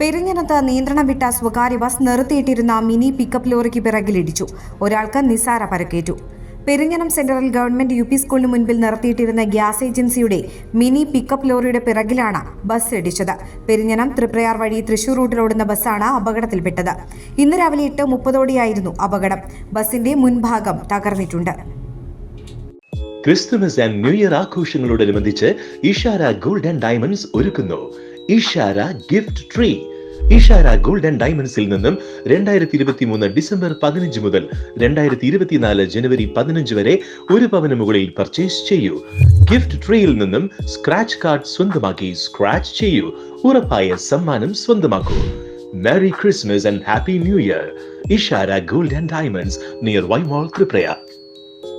പെരിഞ്ഞനത്ത് നിയന്ത്രണം വിട്ട സ്വകാര്യ ബസ് നിർത്തിയിട്ടിരുന്ന മിനി പിക്കപ്പ് ലോറിക്ക് പിറകിലിടിച്ചു ഒരാൾക്ക് നിസാര പരക്കേറ്റു. Perinjanam central government U P സ്കൂളിന് മുൻപിൽ നിർത്തിയിട്ടിരുന്ന ഗ്യാസ് ഏജൻസിയുടെ മിനി പിക്കപ്പ് ലോറിയുടെ പിറകിലാണ് ബസ് ഇടിച്ചത്. പെരിഞ്ഞനം തൃപ്രയാർ വഴി തൃശൂർ റൂട്ടിൽ ഓടുന്ന ബസ്സാണ് അപകടത്തിൽപ്പെട്ടത്. ഇന്ന് രാവിലെ എട്ട് മുപ്പതോടെയായിരുന്നു അപകടം. ബസിന്റെ മുൻഭാഗം തകർന്നിട്ടുണ്ട്. ക്രിസ്തുമസ് ആൻഡ് ന്യൂ ഇയർ ആഘോഷങ്ങളോടനുബന്ധിച്ച് ഇഷാര ഗോൾഡ് ആൻഡ് ഡയമണ്ട്സ് ഒരുക്കുന്നു. Ishara gift tree. Ishara gold and ഡയമണ്ട്സിൽ നിന്നും രണ്ടായിരത്തി ഇരുപത്തി മൂന്ന് ഡിസംബർ പതിനഞ്ച് മുതൽ രണ്ടായിരത്തി ഇരുപത്തിനാല് ജനുവരി പതിനഞ്ച് വരെ ഒരു പവന് മുകളിൽ പർച്ചേസ് ചെയ്യൂ. ഗിഫ്റ്റ് ട്രീയിൽ നിന്നും സ്ക്രാച്ച് കാർഡ് സ്വന്തമാക്കി സ്ക്രാച്ച് ചെയ്യൂ. ഉറപ്പായ സമ്മാനം സ്വന്തമാക്കൂ. Merry Christmas and happy new year. Ishara gold and diamonds near വൈമോൾ ത്രിപ്രയ